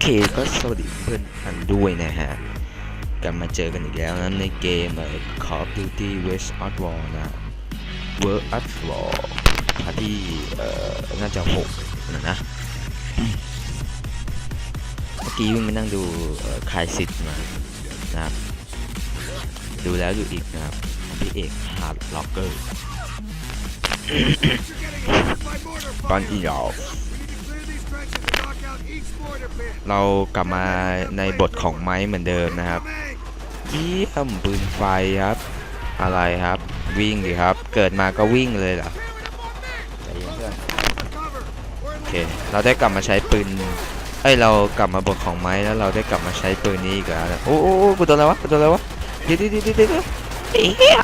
เคก็สวัสดีเพื่อนอันด้วยนะฮะ กลับมาเจอกันอีกแล้วนะในเกมเอ่อ Call of Duty West at War นะ World at War พาร์ที่เอ่อน่าจะหกนะนะ เมื่อกี้วิ่งมานั่งดูคายสิทธิ์มานะครับ ดูแล้วดูอีกนะครับพี่เอกฮาร์ดล็อกเกอร์ตอนอีดอก เรากลับมาในบทของไม้เหมือนเดิมนะครับเยี่ยมปืนไฟครับ อะไรครับ วิ่งดิครับ เกิดมาก็วิ่งเลยเหรอใจเย็นเพื่อนโอเคเราได้กลับมาใช้ปืนเอ้ยเรากลับมาบทของไม้แล้วเราได้กลับมาใช้ปืนนี้อีกแล้วนะโอ้โอ้โอ้กูโดนอะไรวะกูโดนอะไรวะเดี๋ยวเดี๋ยวเดี๋ยวเดี๋ยวเดี๋ยวเอี้ย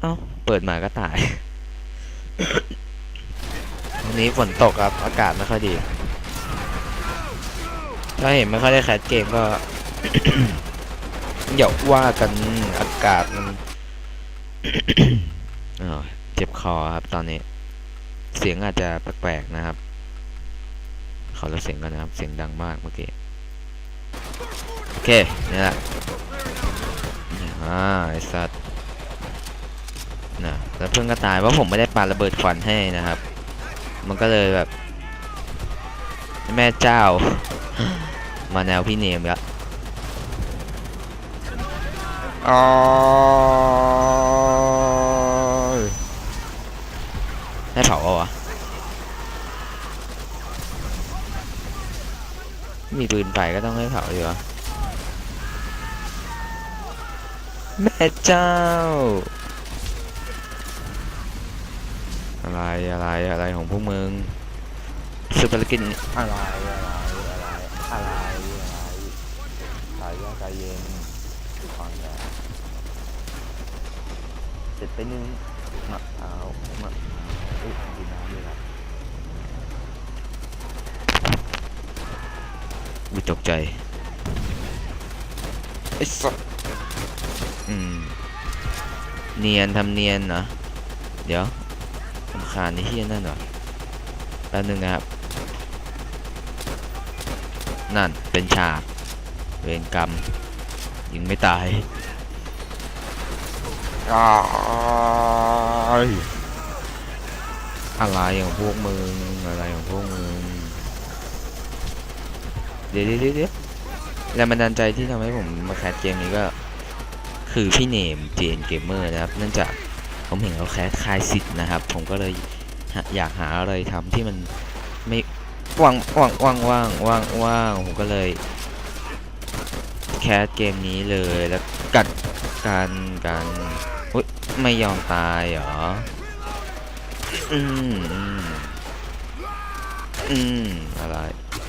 เอ้าเปิดมาก็ตาย วันนี้ฝนตกครับ อากาศไม่ค่อยดี ถ้าเห็นไม่ค่อยได้แคสเกมก็อย่าว่ากันอากาศมันเจ็บคอครับตอนนี้ เสียงอาจจะแปลกๆนะครับ ขอลดเสียงกันนะครับ เสียงดังมากเมื่อกี้ โอเค นี่แหละอ่าไอสัตว์นะแล้วเพื่อนก็ตายเพราะผมไม่ได้ปาระเบิดควันให้นะครับ มันก็เลยแบบ แม่เจ้า มาแนวพี่เนมแล้วอ๋อได้เผาเหรอวะมีปืนไฟก็ต้องให้เผาอยู่วะแม่เจ้า อะไรอะไรอะไรของพวกมึงสุภกินอะไรอะไรอะไรอะไรอะไรใจเย็นใจเย็นฟังนะเสร็จไปหนึ่งมะพร้าวมะอุ้ยดีน้ำเลยครับวิตกใจไอ้สัสอืมเนียนทำเนียนนะเดี๋ยว สำคาญในที่นั่นเหรอแป๊บนึงนะครับ นั่นเป็นฉาก เวรกรรม ยิงไม่ตายอ้ายอะไรของพวกมึงอะไรของพวกมึงเดี๋ยวเดี๋ยวเดี๋ยวแรงบันดาลใจที่ทำให้ผมมาแคสเกมนี้ก็ คือพี่เนม JN Gamer นะครับ เนื่องจาก ผมเห็นเขาแคสคลายสิทธิ์นะครับ ผมก็เลยอยากหาอะไรทำที่มันไม่ว่างว่างว่างว่างว่างว่างผมก็เลยแคสเกมนี้เลยแล้วกัดกันกันอุ้ยไม่ยอมตายเหรออืมอืมอืมอะไร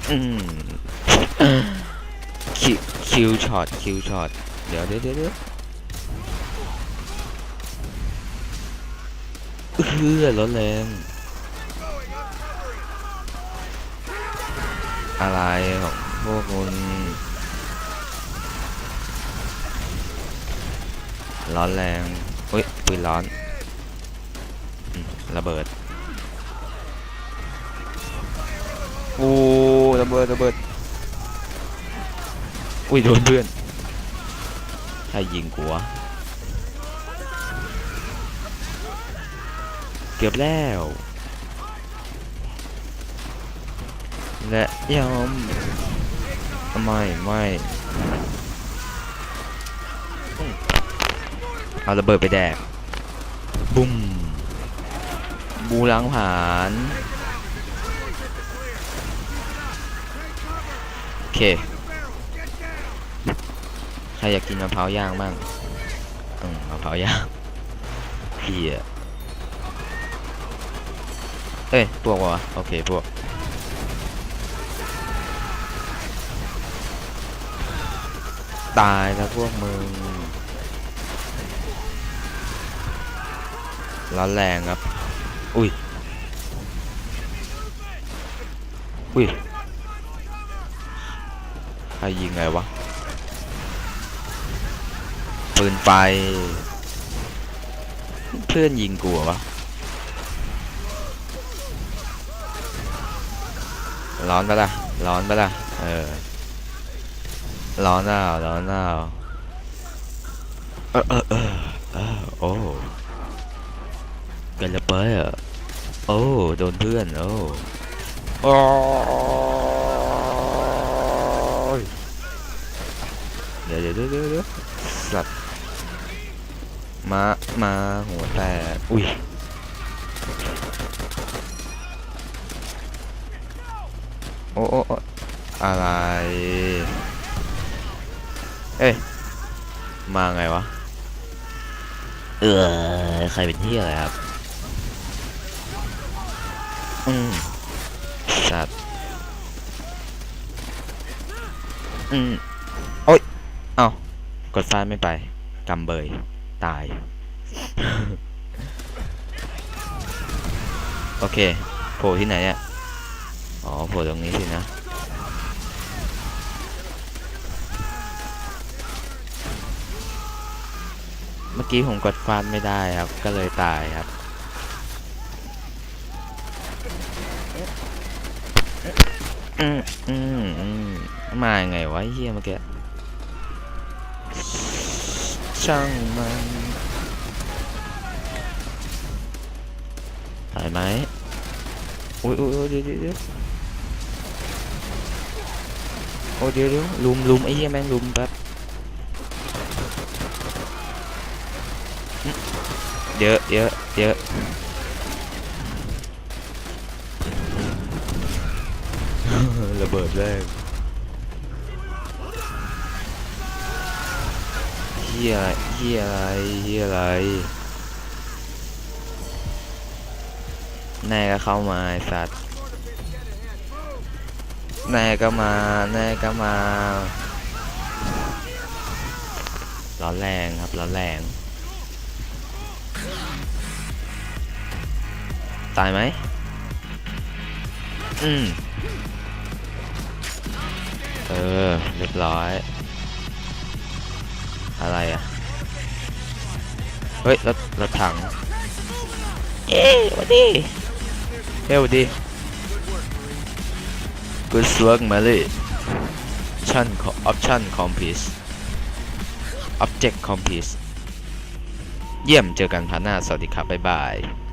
อืมคิวคิวช็อตคิวช็อตเดี๋ยวเดี๋ยวเดี๋ยว เดี๋ยวเพื่อลดแรงอะไรของพวกคุณร้อนแรงอุ้ยปืนร้อนระเบิดโอ้ระเบิดระเบิดอุ้ยโดนเพื่อนใครยิงกูวะ เกือบแล้ว และยอมไม่ไม่เอาระเบิดไปแดก บุ้ม บูล้างผ่านโอเค ใครอยากกินมะพร้าวย่างบ้างอืมมะพร้าวย่างเพีย เอ้ยพวกวะโอเคพวกตายแล้วพวกมึงร้อนแรงครับ อุ้ย อุ้ย ใครยิงไงวะ ปืนไฟ เพื่อนยิงกูเหรอวะ ร้อนปะล่ะ ร้อนปะล่ะ เออ ร้อนเปล่าร้อนเปล่าเออเออเออเออโอ้กันละเปยอะโอ้ โดนเพื่อน โอ้โอ้ยเดี๋ยวเดี๋ยวเดี๋ยวเดี๋ยวสัตว์มา มาหัวแตกอุ้ย โอ้โอ้โอ้อะไร เอ้ย มาไงวะ เออใครเป็นที่อะไรครับ อืมสัตว์อืมโอ๊ยเอ้ากดฟ้าไม่ไปกำเบย ตาย โอเค โผล่ที่ไหนอะ อ๋อโผล่ตรงนี้สินะเมื่อกี้ผมกดฟาดไม่ได้ครับ ก็เลยตายครับ อืมอืมอืมมาไงวะเฮียเมื่อกี้ ช่างมันตายไหมอุ้ยอุ้ยอุ้ยเดี๋ยวเดี๋ยว อ้เดี๋ยวเดี๋ยวลุมลุมไอ้เหี้ยแม่งลุมแป๊บอืมเยอะเยอะเยอะระเบิดแรกเฮียเฮียอะไรเฮียอะไรแน่ก็เข้ามาไอ้สัตว์ แน่ก็มา แน่ก็มา ร้อนแรงครับร้อนแรง ตายไหม อืม เออ เรียบร้อย อะไรอะ เฮ้ย รถ รถถังเอ้วัดดีเฮ้ยวัดดี Good work มาเลยชั่น option complete object complete เยี่ยมเจอกันพาร์ทหน้า สวัสดีครับ บ๊ายบาย